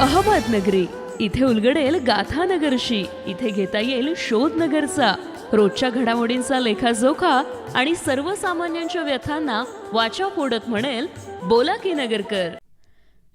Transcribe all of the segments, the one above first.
अहमदनगरी इथे उलगडेल गाथानगरशी इथे घेता येईल शोधनगरचा रोजच्या घडामोडींचा लेखाजोखा आणि सर्वसामान्यांच्या व्यथांना वाचा फोडत म्हणेल बोला की नगरकर.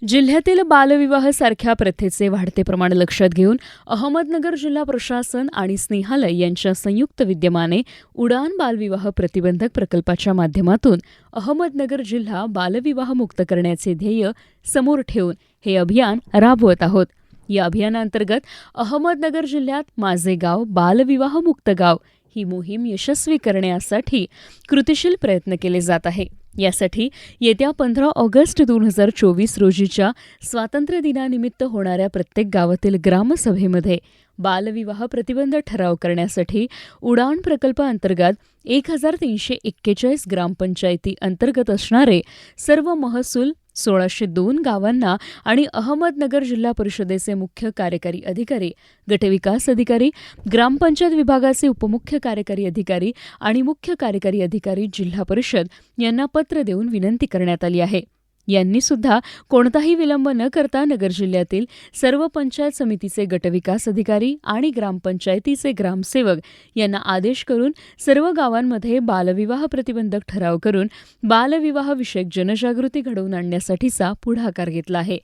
जिल्ह्यातील बालविवाह सारख्या प्रथेचे वाढते प्रमाण लक्षात घेऊन अहमदनगर जिल्हा प्रशासन आणि स्नेहालय यांच्या संयुक्त विद्यमाने उडान बालविवाह प्रतिबंधक प्रकल्पाच्या माध्यमातून अहमदनगर जिल्हा बालविवाह मुक्त करण्याचे ध्येय समोर ठेवून हे अभियान राबवत आहोत. या अभियानांतर्गत अहमदनगर जिल्ह्यात माझे गाव बालविवाह मुक्त गाव ही मोहीम यशस्वी करण्यासाठी कृतिशील प्रयत्न केले जात आहे. यासाठी येत्या पंधरा ऑगस्ट दोन हजार चोवीस रोजीच्या स्वातंत्र्य दिनानिमित्त होणाऱ्या प्रत्येक गावातील ग्रामसभेमध्ये बालविवाह प्रतिबंध ठराव करण्यासाठी उडाण प्रकल्पाअंतर्गत एक हजार तीनशे एक्केचाळीस ग्रामपंचायती अंतर्गत असणारे सर्व महसूल सोळाशे दोन गावांना आणि अहमदनगर जिल्हा परिषदेचे मुख्य कार्यकारी अधिकारी गटविकास अधिकारी ग्रामपंचायत विभागाचे उपमुख्य कार्यकारी अधिकारी आणि मुख्य कार्यकारी अधिकारी जिल्हा परिषद यांना पत्र देऊन विनंती करण्यात आली आहे. यांनी सुद्धा कोणताही विलंब न करता नगर जिल्ह्यातील सर्व पंचायत समितीचे गटविकास अधिकारी आणि ग्रामपंचायतीचे ग्रामसेवक यांना आदेश करून सर्व गावांमध्ये बालविवाह प्रतिबंधक ठराव करून बालविवाहविषयक जनजागृती घडवून आणण्यासाठीचा पुढाकार घेतला आहे.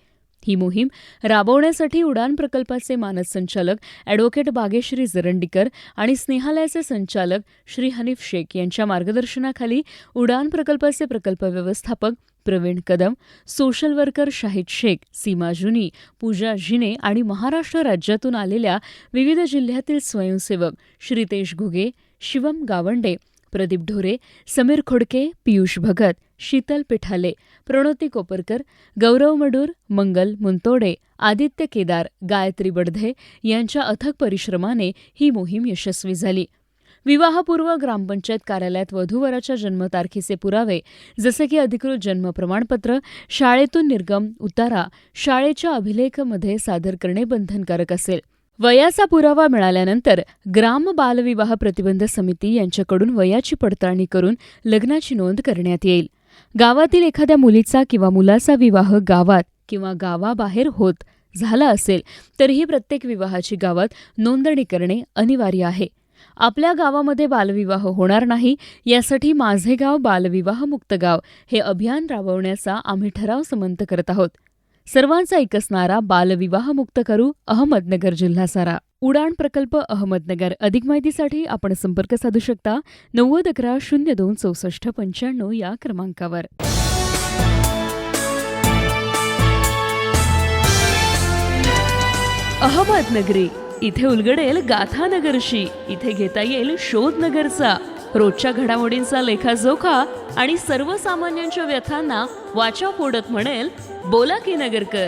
ही मोहीम राबवण्यासाठी उडान प्रकल्पाचे मानद संचालक अॅडव्होकेट बागेश्री जरंडीकर आणि स्नेहालयाचे संचालक श्री हनीफ शेख यांच्या मार्गदर्शनाखाली उडान प्रकल्पाचे प्रकल्प व्यवस्थापक प्रवीण कदम सोशल वर्कर शाहिद शेख सीमा जुनी पूजा झिने आणि महाराष्ट्र राज्यातून आलेल्या विविध जिल्ह्यातील स्वयंसेवक श्रीतेश घुगे शिवम गावंडे प्रदीप ढोरे समीर खोडके पियुष भगत शीतल पिठाले प्रणोती कोपरकर गौरव मडूर मंगल मुंतोडे आदित्य केदार गायत्री बडधे यांच्या अथक परिश्रमाने ही मोहीम यशस्वी झाली. विवाहपूर्व ग्रामपंचायत कार्यालयात वधूवराच्या जन्मतारखेचे पुरावे जसे की अधिकृत जन्म प्रमाणपत्र शाळेतून निर्गम उतारा शाळेच्या अभिलेखमध्ये सादर करणे बंधनकारक असेल. वयाचा पुरावा मिळाल्यानंतर ग्राम बालविवाह प्रतिबंध समिती यांच्याकडून वयाची पडताळणी करून लग्नाची नोंद करण्यात येईल. गावातील एखाद्या मुलीचा किंवा मुलाचा विवाह गावात किंवा गावाबाहेर होत झाला असेल तरीही प्रत्येक विवाहाची गावात नोंदणी करणे अनिवार्य आहे. आपल्या गावामध्ये बालविवाह होणार नाही यासाठी माझे गाव बालविवाह मुक्त गाव हे अभियान राबवण्याचा आम्ही ठराव समंत करत आहोत. सर्वांचा एकसणारा बालविवाह मुक्त करू अहमदनगर जिल्हा सारा. उडाण प्रकल्प अहमदनगर. अधिक माहितीसाठी आपण संपर्क साधू शकता नव्वद अकरा शून्य दोन चौसष्ट पंच्याण्णव या क्रमांकावर. अहमदनगरी. इथे उलगडेल गाथानगरशी. इथे घेता येईल शोधनगरचा. रोजच्या घडामोडींचा लेखाजोखा आणि सर्वसामान्यांच्या व्यथांना वाचा फोडत म्हणेल बोला की नगरकर.